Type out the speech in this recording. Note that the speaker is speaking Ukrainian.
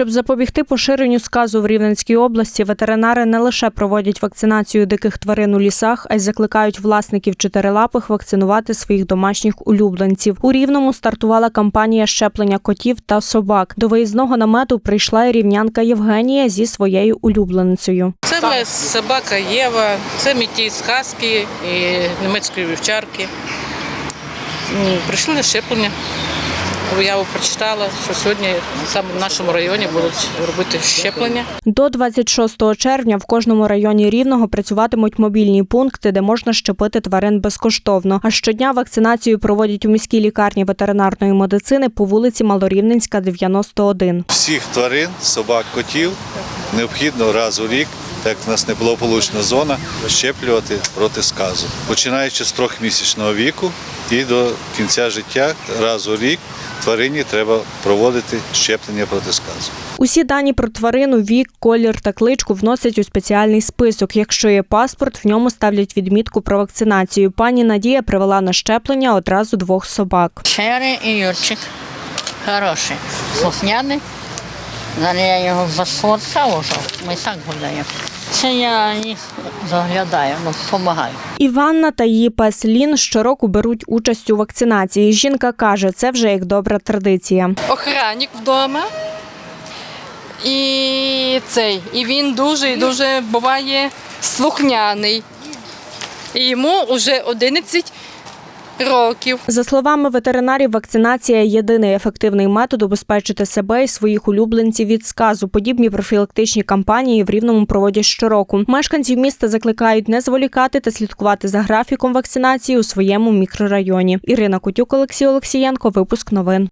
Щоб запобігти поширенню сказу в Рівненській області, ветеринари не лише проводять вакцинацію диких тварин у лісах, а й закликають власників чотирилапих вакцинувати своїх домашніх улюбленців. У Рівному стартувала кампанія щеплення котів та собак. До виїзного намету прийшла і рівнянка Євгенія зі своєю улюбленицею. Це моя собака Єва, це мій ті з хаски і німецької вівчарки. Прийшли на щеплення. Уяву прочитала, що сьогодні саме в нашому районі будуть робити щеплення. До 26 червня в кожному районі Рівного працюватимуть мобільні пункти, де можна щепити тварин безкоштовно. А щодня вакцинацію проводять у міській лікарні ветеринарної медицини по вулиці Малорівненська, 91. всіх тварин, собак, котів необхідно раз у рік, так як в нас неблагополучна зона, щеплювати проти сказу. Починаючи з трьохмісячного віку і до кінця життя раз у рік тварині треба проводити щеплення проти сказу. Усі дані про тварину, вік, колір та кличку вносять у спеціальний список. Якщо є паспорт, в ньому ставлять відмітку про вакцинацію. Пані Надія привела на щеплення одразу двох собак. Шери і Юрчик. Хороший. Слухняний. Зараз я його засфоткав уже. Ми так гуляємо. Це я їх заглядаю, ну, допомагаю. Іванна та її пес Лін щороку беруть участь у вакцинації. Жінка каже, це вже як добра традиція. охранник вдома. І цей, і він дуже і дуже буває слухняний. І йому вже 11 років. За словами ветеринарів, вакцинація єдиний ефективний метод убезпечити себе і своїх улюбленців від сказу. Подібні профілактичні кампанії в рівному проводять щороку. Мешканців міста закликають не зволікати та слідкувати за графіком вакцинації у своєму мікрорайоні. Ірина Кутюк, Олексій Олексієнко. Випуск новин.